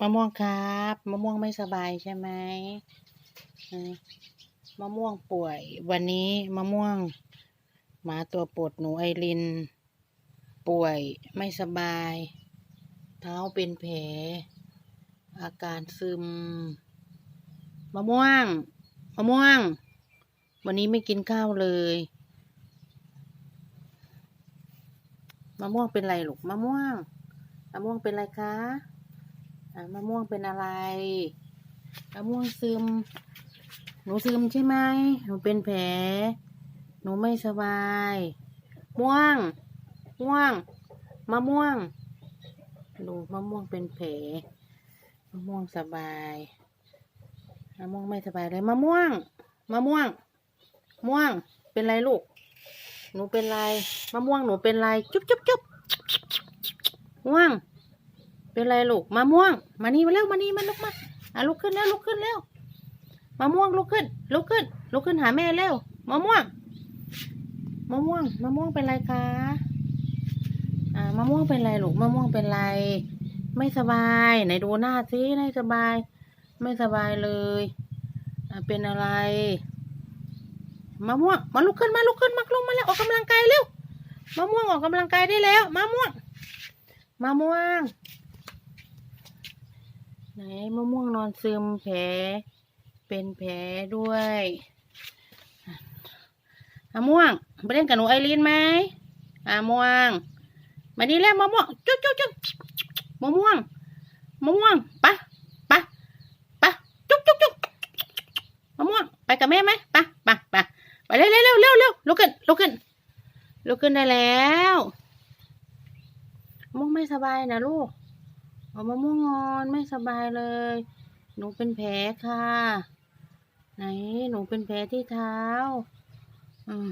มะม่วงครับมะม่วงไม่สบายใช่ไหมมะม่วงป่วย วันนี้มะม่วงหมาตัวปรดหนูไอริน ป่วยไม่สบาย เท้าเป็นแผล อาการซึมมะม่วงมะม่วง วันนี้ไม่กินข้าวเลยมะม่วงเป็นไรลูกมะม่วงมะม่วงเป็นไรคะ มะม่วงเป็นอะไรมะม่วงซึม หนูซึมใช่ไหมหนูเป็นแผล หนูไม่สบาย ม่วง ม่วง มะม่วงดูมะม่วงเป็นแผล มะม่วงสบาย มะม่วงไม่สบายเลยมะม่วง มะม่วง ม่วง เป็นไรลูก หนูเป็นไร มะม่วงหนูเป็นไร จุ๊บจุ๊บจุ๊บม่วง เป็นไรลูกมะม่วง มานี่มาเร็วมานี่มาลุกมาอะลุกขึ้นแล้วลุกขึ้นแล้วมะม่วงลุกขึ้นลุกขึ้นลุกขึ้นหาแม่เร็วมะม่วงมะม่วงมะม่วงเป็นไรคะอ่ามะม่วงเป็นไรลูกมะม่วงเป็นไร ไม่สบายไหนดูหน้าสิไม่สบาย ไม่สบายเลยอ่าเป็นอะไรมะม่วงมาลุกขึ้นมาลุกขึ้นมาลงมาแล้วออกกำลังกายเร็วมะม่วงออกกำลังกายได้แล้วมะม่วงมะม่วง มะม่วงนอนซึมแผล เป็นแผลด้วยมะม่วงไปเล่นกับหนูไอรีนไหมอะม่วงมานี่แล้วมะม่วงจุ๊บจุ๊บจุ๊บมะม่วงมะม่วงปะปะปะจุ๊บจุ๊บจุ๊บมะม่วงไปกับแม่ไหมปะปะปะไปเร็วเร็วเร็วเร็วเร็วลุกขึ้นลุกขึ้นลุกขึ้นได้แล้วมะม่วงไม่สบายนะลูก เอามะม่วงงอนไม่สบายเลย หนูเป็นแผลค่ะ ไหนหนูเป็นแผลที่เท้า อืม